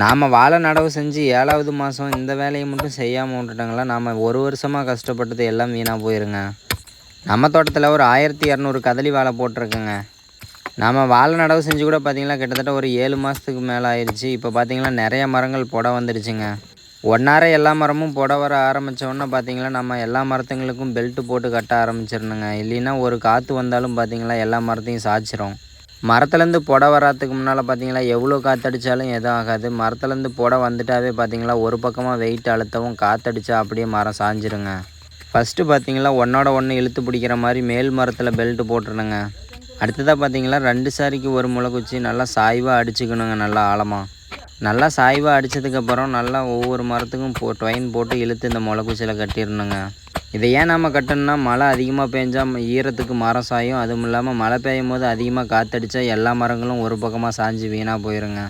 நாம் வாழை நடவு செஞ்சு ஏழாவது மாதம் இந்த வேலையை மட்டும் செய்யாமல் விட்டுட்டாங்களா? நாம் ஒரு வருஷமாக கஷ்டப்பட்டது எல்லாம் வீணாக போயிருங்க. நம்ம தோட்டத்தில் ஒரு ஆயிரத்தி இரநூறு கதலி வாழை போட்டிருக்குங்க. நாம் வாழை நடவு செஞ்சு கூட பார்த்திங்கன்னா கிட்டத்தட்ட ஒரு ஏழு மாதத்துக்கு மேலே ஆயிடுச்சு இப்போ பார்த்திங்கன்னா நிறைய மரங்கள் புட வந்துடுச்சுங்க ஒன்னார எல்லா மரமும் புட வர ஆரம்பித்தோடனே பார்த்திங்கன்னா நம்ம எல்லா மரத்துங்களுக்கும் பெல்ட்டு போட்டு கட்ட ஆரம்பிச்சிடணுங்க. இல்லைன்னா ஒரு காற்று வந்தாலும் பார்த்திங்களா எல்லா மரத்தையும் சாய்ச்சிரும். மரத்துலேருந்து புடை வர்றதுக்கு முன்னால் பார்த்தீங்களா எவ்வளோ காற்றடிச்சாலும் எதுவும் ஆகாது. மரத்துலேருந்து புடை வந்துட்டாவே பார்த்தீங்களா ஒரு பக்கமாக வெயிட் அழுத்தவும் காற்றடிச்சா அப்படியே மரம் சாஞ்சிருங்க. ஃபஸ்ட்டு பார்த்தீங்களா ஒன்றோட ஒன்று இழுத்து பிடிக்கிற மாதிரி மேல் மரத்தில் பெல்ட் போட்டுருணுங்க. அடுத்ததாக பார்த்தீங்களா ரெண்டு சாரிக்கு ஒரு முளைக்குச்சி நல்லா சாய்வாக அடிச்சுக்கணுங்க நல்லா ஆழமாக நல்லா சாய்வாக அடித்ததுக்கப்புறம் நல்லா ஒவ்வொரு மரத்துக்கும் போ டொயின் போட்டு இழுத்து இந்த முளைக்குச்சியில் கட்டிடணுங்க. இதை ஏன் நாம் கட்டணும்னா மழை அதிகமாக பெஞ்சால் ஈரத்துக்கு மரம் சாயும். அதுவும் இல்லாமல் மழை பெய்யும் போது அதிகமாக காற்றடிச்சா எல்லா மரங்களும் ஒரு பக்கமாக சாஞ்சு வீணாக போயிருங்க.